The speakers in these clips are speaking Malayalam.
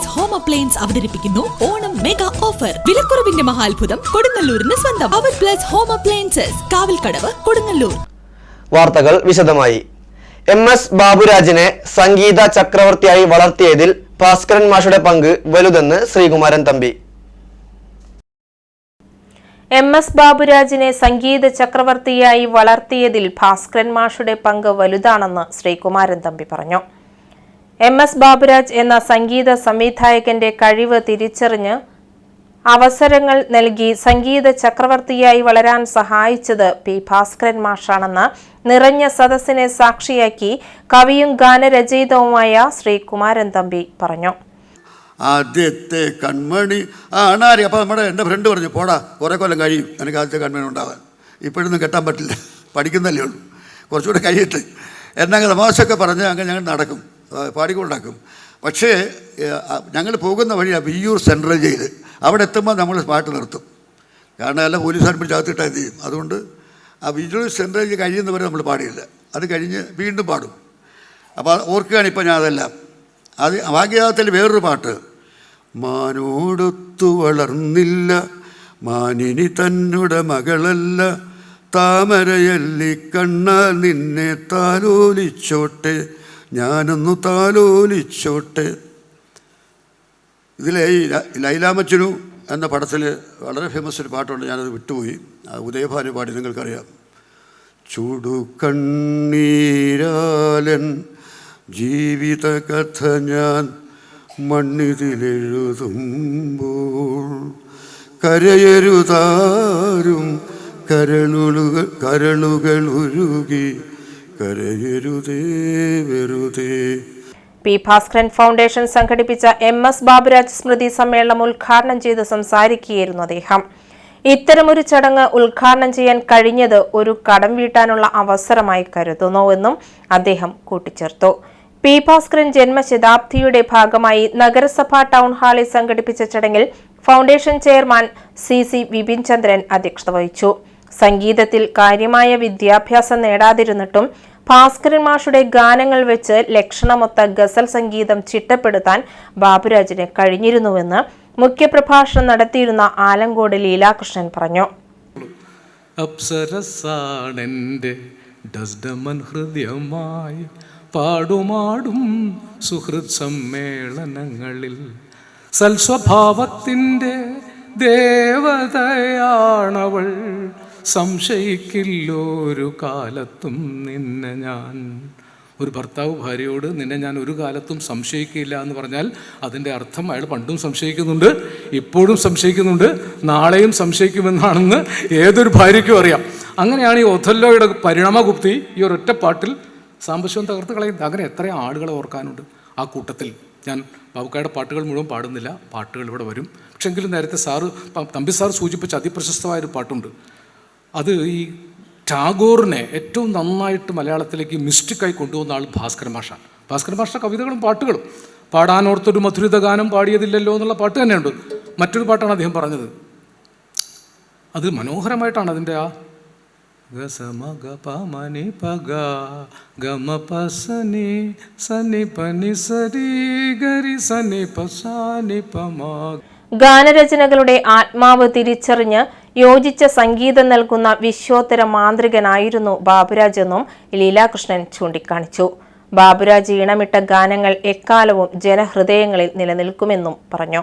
പ്ലസ് ഹോം അപ്ലയൻസ് അവതരിപ്പിക്കുന്നു. ഓണം മെഗാ ഓഫർ വിലക്കുറവിന്റെ മഹാത്ഭുതം കൊടുങ്ങല്ലൂരിന് സ്വന്തം. അവർ plus home appliances Kavalkadavu Kodungallur. വാർത്തകൾ വിശദമായി. എം എസ് ബാബുരാജിനെ സംഗീത ചക്രവർത്തിയായി വളർത്തിയതിൽ ഭാസ്കരൻ മാഷുടെ പങ്ക് വലുതെന്ന് ശ്രീകുമാരൻ തമ്പി. എം എസ് ബാബുരാജിനെ സംഗീത ചക്രവർത്തിയായി വളർത്തിയതിൽ ഭാസ്കരൻ മാഷുടെ പങ്ക് വലുതാണെന്ന് ശ്രീകുമാരൻ തമ്പി പറഞ്ഞു. എം എസ് ബാബുരാജ് എന്ന സംഗീത സംവിധായകന്റെ കഴിവ് തിരിച്ചറിഞ്ഞ് അവസരങ്ങൾ നൽകി സംഗീത ചക്രവർത്തിയായി വളരാൻ സഹായിച്ചത് പി ഭാസ്കരൻ മാഷാണെന്ന് നിറഞ്ഞ സദസ്സിനെ സാക്ഷിയാക്കി കവിയും ഗാനരചയിതവുമായ ശ്രീകുമാരൻ തമ്പി പറഞ്ഞു. ആദ്യത്തെ കൺമണി. ആ അണാരി അപ്പോൾ നമ്മുടെ എന്റെ ഫ്രണ്ട് പറഞ്ഞു പോടാ കുറേ കൊല്ലം കഴിയും എനിക്ക് ആദ്യത്തെ കൺമണി ഉണ്ടാവാൻ. ഇപ്പോഴൊന്നും കെട്ടാൻ പറ്റില്ല. പഠിക്കുന്നല്ലേ ഉള്ളൂ. കുറച്ചുകൂടെ കഴിയട്ടെ. എന്നങ്ങ് തമാശയൊക്കെ പറഞ്ഞ് അങ്ങനെ ഞങ്ങൾ നടക്കും. പാടിക്കൊണ്ടാക്കും. പക്ഷേ ഞങ്ങൾ പോകുന്ന വഴി വിയ്യൂർ സെൻട്രൽ ജയിൽ അവിടെ എത്തുമ്പോൾ നമ്മൾ പാട്ട് നിർത്തും. കാരണം എല്ലാം പോലീസ് പിടിച്ച് അകത്തിട്ടാൽ എന്ത് ചെയ്യും? അതുകൊണ്ട് ആ വിയ്യൂർ സെൻട്രൽ ജയിൽ കഴിയുന്നവരെ നമ്മൾ പാടിയില്ല അത് കഴിഞ്ഞ് വീണ്ടും പാടും. അപ്പോൾ ഓർക്കുകയാണ് ഇപ്പോൾ ഞാൻ അതെല്ലാം. അത് ഭാഗ്യതാത്തിൽ വേറൊരു പാട്ട്. മാനോടൊത്തു വളർന്നില്ല മാനിനി തന്നുടെ മകളല്ല താമരയല്ലി കണ്ണാൽ നിന്നെ താലോലിച്ചോട്ടെ ഞാനൊന്നു താലോലിച്ചോട്ടെ. ഇതിലെ ഈ ലൈലാമച്ചനു എന്ന പടത്തിൽ വളരെ ഫേമസ് ഒരു പാട്ടുണ്ട്. ഞാനത് വിട്ടുപോയി. ഉദയഭാനു പാടി നിങ്ങൾക്കറിയാം. ചുടു കണ്ണീരാലൻ ജീവിത കഥ ഞാൻ മണ്ണിതിലെഴുതുമ്പോൾ കരയരുതാരും കരളുകൾ കരളുകൾ ഉരുകി പി ഭാസ്കരൻ ഫൗണ്ടേഷൻ സംഘടിപ്പിച്ച എം എസ് ബാബുരാജ് സ്മൃതി സമ്മേളനം ഉദ്ഘാടനം ചെയ്ത് സംസാരിക്കുകയായിരുന്നു അദ്ദേഹം. ഇത്തരമൊരു ചടങ്ങ് ഉദ്ഘാടനം ചെയ്യാൻ കഴിഞ്ഞത് ഒരു കടം വീട്ടാനുള്ള അവസരമായി കരുതുന്നുവെന്നും അദ്ദേഹം കൂട്ടിച്ചേർത്തു. പി ഭാസ്കരൻ ജന്മശതാബ്ദിയുടെ ഭാഗമായി നഗരസഭ ടൗൺ ഹാളിൽ സംഘടിപ്പിച്ച ചടങ്ങിൽ foundation chairman C C Vipin Chandran അധ്യക്ഷത വഹിച്ചു. സംഗീതത്തിൽ കാര്യമായ വിദ്യാഭ്യാസം നേടാതിരുന്നിട്ടും ഭാസ്കരൻ മാഷുടെ ഗാനങ്ങൾ വെച്ച് ലക്ഷണമൊത്ത ഗസൽ സംഗീതം ചിട്ടപ്പെടുത്താൻ ബാബുരാജിന് കഴിഞ്ഞിരുന്നുവെന്ന് മുഖ്യപ്രഭാഷണം നടത്തിയിരുന്ന ആലങ്കോട് ലീലാകൃഷ്ണൻ പറഞ്ഞു. ഹൃദയമായി പാടുമാടും സുഹൃത് സമ്മേളനങ്ങളിൽ. സൽസ്വഭാവത്തിന്റെ ദേവതയാണവൾ. സംശയിക്കില്ലൊരു കാലത്തും നിന്നെ ഞാൻ. ഒരു ഭർത്താവ് ഭാര്യയോട് നിന്നെ ഞാൻ ഒരു കാലത്തും സംശയിക്കില്ല എന്ന് പറഞ്ഞാൽ അതിന്റെ അർത്ഥം അയാൾ പണ്ടും സംശയിക്കുന്നുണ്ട് ഇപ്പോഴും സംശയിക്കുന്നുണ്ട് നാളെയും സംശയിക്കുമെന്നാണെന്ന് ഏതൊരു ഭാര്യയ്ക്കും അറിയാം. അങ്ങനെയാണ് ഈ ഒഥല്ലോയുടെ പരിണാമഗുപ്തി ഈ ഒരൊറ്റ പാട്ടിൽ സാമ്പശ്യം തകർത്ത് കളയുന്നത്. അങ്ങനെ എത്ര ആളുകളെ ഓർക്കാനുണ്ട് ആ കൂട്ടത്തിൽ. ഞാൻ ബാബുക്കായുടെ പാട്ടുകൾ മുഴുവൻ പാടുന്നില്ല പാട്ടുകൾ ഇവിടെ വരും. പക്ഷെങ്കിലും നേരത്തെ സാറ് തമ്പി സാർ സൂചിപ്പിച്ച അതിപ്രശസ്തമായൊരു പാട്ടുണ്ട്. അത് ഈ ടാഗോറിനെ ഏറ്റവും നന്നായിട്ട് മലയാളത്തിലേക്ക് മിസ്റ്റിക്കായി കൊണ്ടുവന്ന ആൾ ഭാസ്കരൻ ഭാഷ ഭാസ്കരൻ ഭാഷ കവിതകളും പാട്ടുകളും. പാടാനോർത്തൊരു മധുരിത ഗാനം പാടിയതില്ലല്ലോ എന്നുള്ള പാട്ട് തന്നെയുണ്ട്. മറ്റൊരു പാട്ടാണ് അദ്ദേഹം പറഞ്ഞത്. അത് മനോഹരമായിട്ടാണ് അതിന്റെ ആ ഗാനരചനകളുടെ ആത്മാവ് തിരിച്ചറിഞ്ഞ് യോജിച്ച സംഗീതം നൽകുന്ന വിശ്വോത്തര മാന്ത്രികനായിരുന്നു ബാബുരാജ് എന്നും ലീലാകൃഷ്ണൻ ചൂണ്ടിക്കാണിച്ചു. ബാബുരാജ് ഈണമിട്ട ഗാനങ്ങൾ എക്കാലവും ജനഹൃദയങ്ങളിൽ നിലനിൽക്കുമെന്നും പറഞ്ഞു.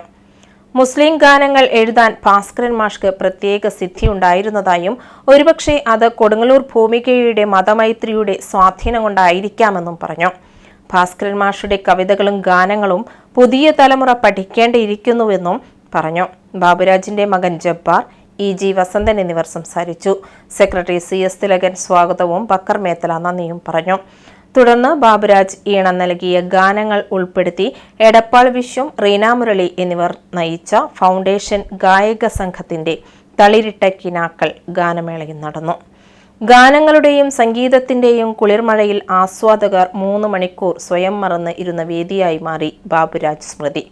മുസ്ലിം ഗാനങ്ങൾ എഴുതാൻ ഭാസ്കരൻ മാഷ്ക്ക് പ്രത്യേക സിദ്ധിയുണ്ടായിരുന്നതായും ഒരുപക്ഷെ അത് കൊടുങ്ങല്ലൂർ ഭൂമികയുടെ മതമൈത്രിയുടെ സ്വാധീനം കൊണ്ടായിരിക്കാമെന്നും പറഞ്ഞു. ഭാസ്കരൻ മാഷുടെ കവിതകളും ഗാനങ്ങളും പുതിയ തലമുറ പഠിക്കേണ്ടിയിരിക്കുന്നുവെന്നും പറഞ്ഞു. ബാബുരാജിന്റെ മകൻ ജബ്ബാർ ഇ ജി വസന്തൻ എന്നിവർ സംസാരിച്ചു. സെക്രട്ടറി സി എസ് തിലകൻ സ്വാഗതവും ബക്കർ മേത്തല നന്ദിയും പറഞ്ഞു. തുടർന്ന് ബാബുരാജ് ഈണം നൽകിയ ഗാനങ്ങൾ ഉൾപ്പെടുത്തി എടപ്പാൾ വിശ്വം റീനാമുരളി എന്നിവർ നയിച്ച ഫൗണ്ടേഷൻ ഗായക സംഘത്തിന്റെ തളിരിട്ട കിനാക്കൾ ഗാനമേളയും നടന്നു. ഗാനങ്ങളുടെയും സംഗീതത്തിന്റെയും കുളിർമഴയിൽ ആസ്വാദകർ മൂന്ന് മണിക്കൂർ സ്വയം മറന്ന് ഇരുന്ന വേദിയായി മാറി ബാബുരാജ് സ്മൃതി.